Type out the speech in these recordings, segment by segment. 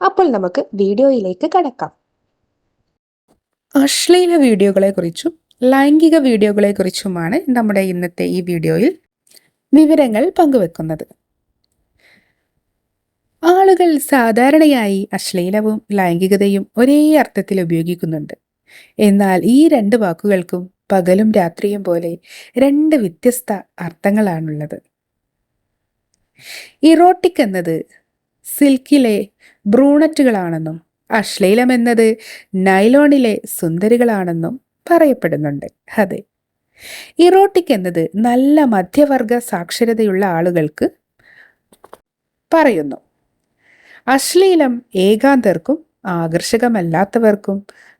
അപ്പോൾ നമുക്ക് വീഡിയോയിലേക്ക് കടക്കാം. അശ്ലീല വീഡിയോകളെ കുറിച്ചും ലൈംഗിക വീഡിയോകളെ കുറിച്ചുമാണ് നമ്മുടെ ഇന്നത്തെ ഈ വീഡിയോയിൽ വിവരങ്ങൾ പങ്കുവെക്കുന്നത്. ആളുകൾ സാധാരണയായി അശ്ലീലവും ലൈംഗികതയും ഒരേ അർത്ഥത്തിൽ ഉപയോഗിക്കുന്നുണ്ട്. എന്നാൽ ഈ രണ്ട് വാക്കുകൾക്കും പകലും രാത്രിയും പോലെ രണ്ട് വ്യത്യസ്ത അർത്ഥങ്ങളാണുള്ളത്. ഇറോട്ടിക് എന്നത് സിൽക്കിലെ ബ്രൂണറ്റുകളാണെന്നും അശ്ലീലം എന്നത് നൈലോണിലെ സുന്ദരികളാണെന്നും പറയപ്പെടുന്നുണ്ട്. അതെ. ഇറോട്ടിക് എന്നത് നല്ല മധ്യവർഗ സാക്ഷരതയുള്ള ആളുകൾക്ക് പറയുന്നു. അശ്ലീലം ഏകാന്തർക്കും ആകർഷകമല്ലാത്തവർക്കും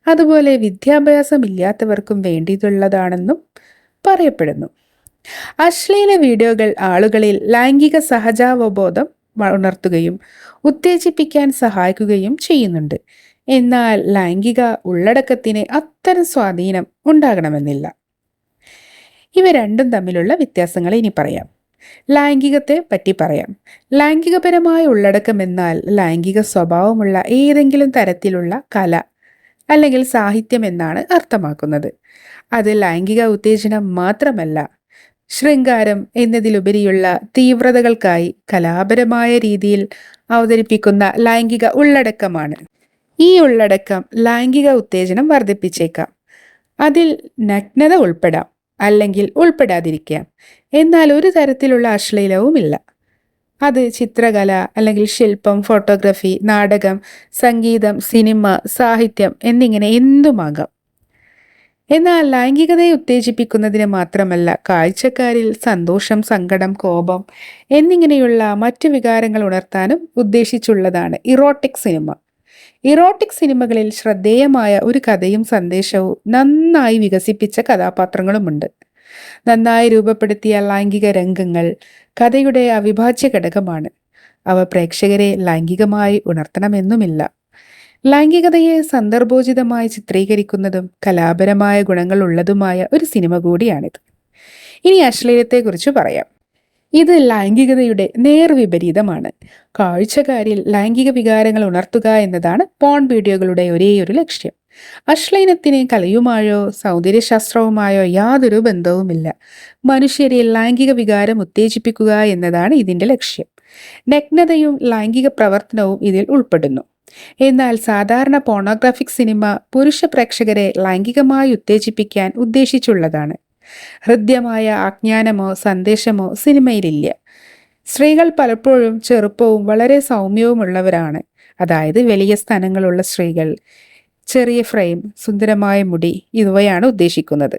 അതുപോലെ വിദ്യാഭ്യാസമില്ലാത്തവർക്കും വേണ്ടിയിട്ടുള്ളതാണെന്നും പറയപ്പെടുന്നു. അശ്ലീല വീഡിയോകൾ ആളുകളിൽ ലൈംഗിക സഹജാവബോധം ഉണർത്തുകയും ഉത്തേജിപ്പിക്കാൻ സഹായിക്കുകയും ചെയ്യുന്നുണ്ട്. എന്നാൽ ലൈംഗിക ഉള്ളടക്കത്തിന് അത്തരം സ്വാധീനം ഉണ്ടാകണമെന്നില്ല. ഇവ രണ്ടും തമ്മിലുള്ള വ്യത്യാസങ്ങൾ ഇനി പറയാം. ലൈംഗികത്തെ പറ്റി പറയാം. ലൈംഗികപരമായ ഉള്ളടക്കം എന്നാൽ ലൈംഗിക സ്വഭാവമുള്ള ഏതെങ്കിലും തരത്തിലുള്ള കല അല്ലെങ്കിൽ സാഹിത്യം എന്നാണ് അർത്ഥമാക്കുന്നത്. അത് ലൈംഗിക ഉത്തേജനം മാത്രമല്ല ശൃംഗാരം എന്നതിലുപരിയുള്ള തീവ്രതകൾക്കായി കലാപരമായ രീതിയിൽ അവതരിപ്പിക്കുന്ന ലൈംഗിക ഉള്ളടക്കമാണ്. ഈ ഉള്ളടക്കം ലൈംഗിക ഉത്തേജനം വർദ്ധിപ്പിച്ചേക്കാം. അതിൽ നഗ്നത ഉൾപ്പെടാം അല്ലെങ്കിൽ ഉൾപ്പെടാതിരിക്കാം. എന്നാൽ ഒരു തരത്തിലുള്ള അശ്ലീലവുമില്ല. അത് ചിത്രകല അല്ലെങ്കിൽ ശില്പം ഫോട്ടോഗ്രാഫി നാടകം സംഗീതം സിനിമ സാഹിത്യം എന്നിങ്ങനെ എന്തുമാകാം? എന്നാൽ ലൈംഗികതയെ ഉത്തേജിപ്പിക്കുന്നതിന് മാത്രമല്ല കാഴ്ചക്കാരിൽ സന്തോഷം സങ്കടം കോപം എന്നിങ്ങനെയുള്ള മറ്റു വികാരങ്ങൾ ഉണർത്താനും ഉദ്ദേശിച്ചുള്ളതാണ് ഇറോട്ടിക് സിനിമ. ഇറോട്ടിക് സിനിമകളിൽ ശ്രദ്ധേയമായ ഒരു കഥയും സന്ദേശവും നന്നായി വികസിപ്പിച്ച കഥാപാത്രങ്ങളുമുണ്ട്. നന്നായി രൂപപ്പെടുത്തിയ ലൈംഗിക രംഗങ്ങൾ കഥയുടെ അവിഭാജ്യ ഘടകമാണ്. അവ പ്രേക്ഷകരെ ലൈംഗികമായി ഉണർത്തണമെന്നുമില്ല. ലൈംഗികതയെ സന്ദർഭോചിതമായി ചിത്രീകരിക്കുന്നതും കലാപരമായ ഗുണങ്ങൾ ഉള്ളതുമായ ഒരു സിനിമ കൂടിയാണിത്. ഇനി അശ്ലീലത്തെക്കുറിച്ച് പറയാം. ഇത് ലൈംഗികതയുടെ നേർവിപരീതമാണ് കാഴ്ചക്കാരിൽ ലൈംഗിക വികാരങ്ങൾ ഉണർത്തുക എന്നതാണ് പോൺ വീഡിയോകളുടെ ഒരേയൊരു ലക്ഷ്യം. അശ്ലീനത്തിന് കലയുമായോ സൗന്ദര്യശാസ്ത്രവുമായോ യാതൊരു ബന്ധവുമില്ല. മനുഷ്യരെ ലൈംഗിക വികാരം ഉത്തേജിപ്പിക്കുക എന്നതാണ് ഇതിന്റെ ലക്ഷ്യം. നഗ്നതയും ലൈംഗിക പ്രവർത്തനവും ഇതിൽ ഉൾപ്പെടുന്നു. എന്നാൽ സാധാരണ പോണോഗ്രാഫിക് സിനിമ പുരുഷ പ്രേക്ഷകരെ ലൈംഗികമായി ഉത്തേജിപ്പിക്കാൻ ഉദ്ദേശിച്ചുള്ളതാണ്. ഹൃദ്യമായ അജ്ഞാനമോ സന്ദേശമോ സിനിമയിലില്ല. സ്ത്രീകൾ പലപ്പോഴും ചെറുപ്പവും വളരെ സൗമ്യവുമുള്ളവരാണ്. അതായത് വലിയ സ്ഥാനങ്ങളുള്ള സ്ത്രീകൾ. ചെറിയ ഫ്രെയിം സുന്ദരമായ മുടി ഇവയാണ് ഉദ്ദേശിക്കുന്നത്.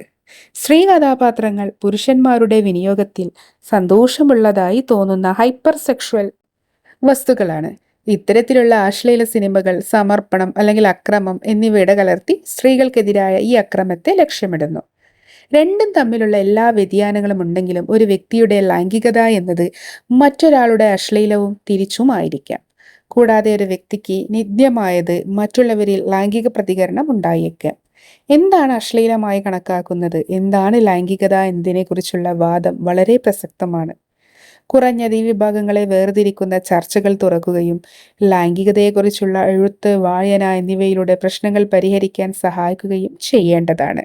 സ്ത്രീ കഥാപാത്രങ്ങൾ പുരുഷന്മാരുടെ വിനിയോഗത്തിൽ സന്തോഷമുള്ളതായി തോന്നുന്ന ഹൈപ്പർ സെക്ഷുവൽ വസ്തുക്കളാണ്. ഇത്തരത്തിലുള്ള ആശ്ലീല സിനിമകൾ സമർപ്പണം അല്ലെങ്കിൽ അക്രമം എന്നിവയുടെ കലർത്തി സ്ത്രീകൾക്കെതിരായ ഈ അക്രമത്തെ ലക്ഷ്യമിടുന്നു. രണ്ടും തമ്മിലുള്ള എല്ലാ വ്യതിയാനങ്ങളും ഉണ്ടെങ്കിലും ഒരു വ്യക്തിയുടെ ലൈംഗികത എന്നത് മറ്റൊരാളുടെ അശ്ലീലവും തിരിച്ചുമായിരിക്കാം. കൂടാതെ ഒരു വ്യക്തിക്ക് നിത്യമായത് മറ്റുള്ളവരിൽ ലൈംഗിക പ്രതികരണം ഉണ്ടായേക്കാം. എന്താണ് അശ്ലീലമായി കണക്കാക്കുന്നത്? എന്താണ് ലൈംഗികത? എന്നതിനെക്കുറിച്ചുള്ള വാദം വളരെ പ്രസക്തമാണ്. കുറഞ്ഞ വിഭാഗങ്ങളെ വേർതിരിക്കുന്ന ചർച്ചകൾ തുറക്കുകയും ലൈംഗികതയെക്കുറിച്ചുള്ള എഴുത്ത് വായന എന്നിവയിലൂടെ പ്രശ്നങ്ങൾ പരിഹരിക്കാൻ സഹായിക്കുകയും ചെയ്യേണ്ടതാണ്.